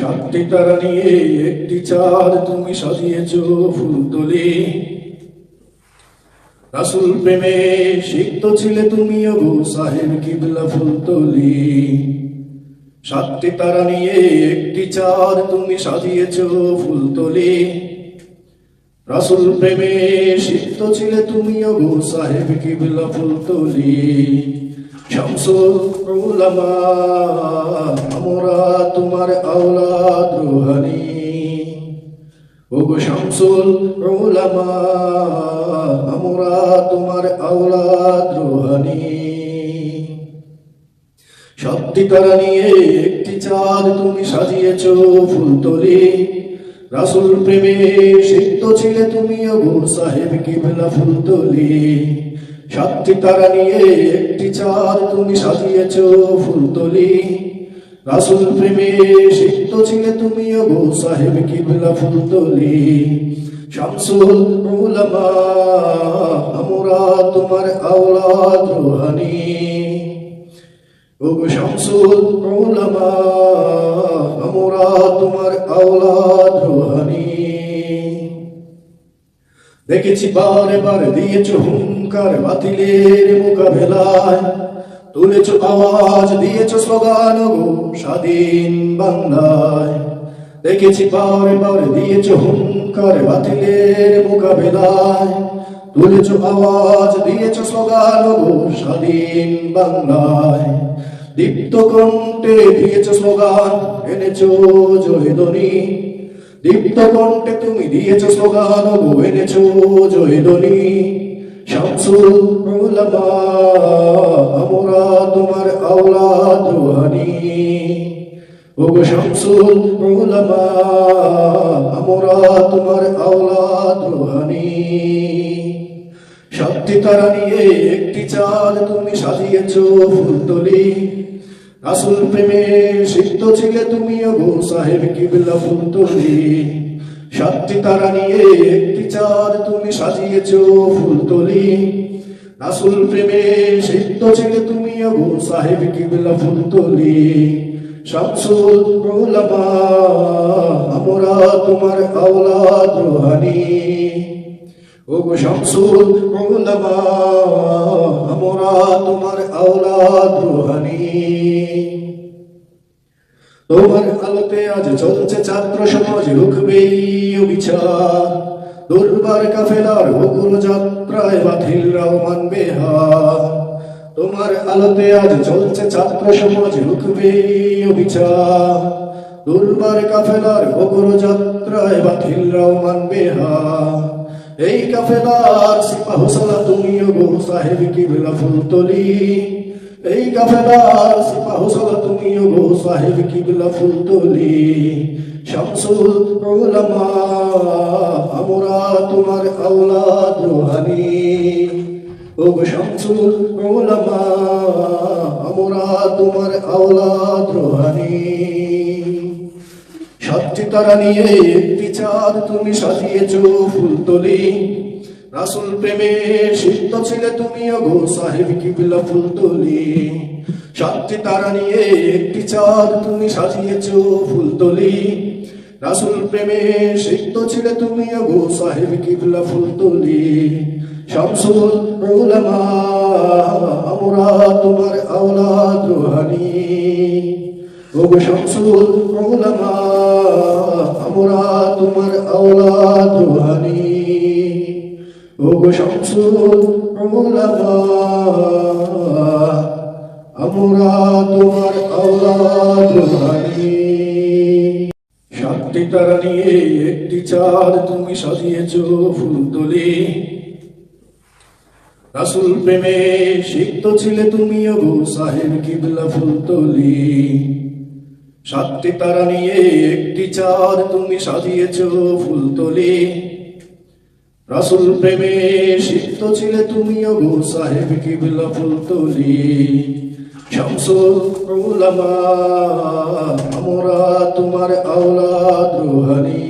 সাতটি তারা নিয়ে একটি চাঁদ তুমি সাজিয়েছ ফুলতলি রাসুল প্রেমে সিক্ত ছিলে তুমি অবু সাহেব কিবলা ফুলতলি সাতটি তারা নিয়ে একটি চাঁদ তুমি সাজিয়েছ ফুলতলি রাসুল প্রেমে সিক্ত ছিলে তুমি অবু সাহেব কিবলা ফুলতলি শামসুল আমরা ওগো শামসুল আমরা তোমার আওলাদ রুহানি। সত্যি তারা নিয়ে একটি চাঁদ তুমি সাজিয়েছ ফুলতলি। রাসুল প্রেমে সিদ্ধ ছিলে তুমি অগো সাহেব কিবলা ফুলতলি। সত্যি তারা নিয়ে একটি চাঁদ তুমি সাজিয়েছ ফুলতলি। রাসুল প্রেমে সিদ্ধ ছিলে তুমি অগো সাহেব কিবলা ফুলতলি। শামসুল উলামা, আমরা তোমার আওলাদ রুহানি। ওগো শামসুল উলামা, আমরা তোমার আওলাদ রুহানি। দেখেছি বারে বারে দিয়েছ হুঙ্কার বাতিলের মোকাবেলায়। তুলেছ আওয়াজ দিয়েছ স্লোগান, গো স্বাধীন বাংলায়। দেখেছি বারে বারে দিয়েছ হুঙ্কার বাতিলের মোকাবেলায়। তুলেছ আওয়াজ, দিয়েছ স্লোগান, গো স্বাধীন বাংলায়। দীপ্ত কণ্ঠে দিয়েছ স্লোগান, এনেছ জয়ধ্বনি। দীপ্ত কণ্ঠে তুমি দিয়েছ স্লোগান, গো এনেছ জয়ধ্বনি। শামসুল উলামা আমরা তোমার আওলাদ রুহানি। ওগো শামসুল উলামা আমরা তোমার আওলাদ রুহানি। শক্তি তারা নিয়ে একটি চাঁদ তুমি সাজিয়েছ ফুলতলি। রাসুল প্রেমে সিদ্ধ ছিলে তুমি অগো সাহেব কিবলা ফুলতলি। শক্তি তারা নিয়ে একটি চাঁদ তুমি সাজিয়েছ ফুলতলি। রাসুল প্রেমে সিদ্ধ ছিলে তুমি অগো সাহেব কিবলা ফুলতলি। শামসুল উলামা, আমরা তোমার আওলাদ রুহানি। ওগো শামসুল উলামা, আমরা তোমার আওলাদ রুহানি। তোমার আলোতে আজ চলছে ছাত্র সমাজ রুখবেই দুর্বার কাফেলার অগুর যাত্রায় বাতিলরাও মানবে তোমার আলোতে আজ চলছে ছাত্র সমাজ রুখবেই বিচার। দুর্বার কাফেলার অগুর যাত্রায় বাতিলরাও মানবে এই কাফেলার সিপাহ সালা তুমি গো সাহেব কি ফুলতলি এই কাফেলার সিপাহ সালা তুমি গো সাহেব কি বেলা ফুলতলি। শামসুল উলামা, আমরা তোমার আওলাদ রুহানি। ও শামসুল উলামা, আমরা তোমার আওলাদ রুহানি। সাতটি তারা নিয়ে একটি চাঁদ তুমি সাজিয়েছ ফুলতলি। রাসুল প্রেমে সিদ্ধ ছিলে তুমি অগো সাহেব কিবলা ফুলতলি। সাতটি তারা নিয়ে একটি চাঁদ তুমি সাজিয়েছ ফুলতলি। রাসুল প্রেমে সিদ্ধ ছিলে তুমি অগো সাহেব কিবলা ফুলতলি। শামসুল উলামা, আমরা তোমার আওলাদ রুহানি। ওগো শামসুল উলামা, আমরা তোমার আওলাদ রুহানি। ওগো শামসুল উলামা আমরা তোমার আওলাদ সাতটি তারা নিয়ে একটি চাঁদ তুমি সাজিয়েছ ফুলতলি রাসুল প্রেমে সিক্ত ছিলে তুমি অবু সাহেব কিবলা ফুলতলি সাতটি তারা নিয়ে একটি চাঁদ তুমি সাজিয়েছ ফুলতলি রাসুল প্রেমে সিদ্ধ ছিলে তুমি অগো সাহেব কি বিলা ফুলতলি শামসুল আমরা তোমার আওলা রুহানি।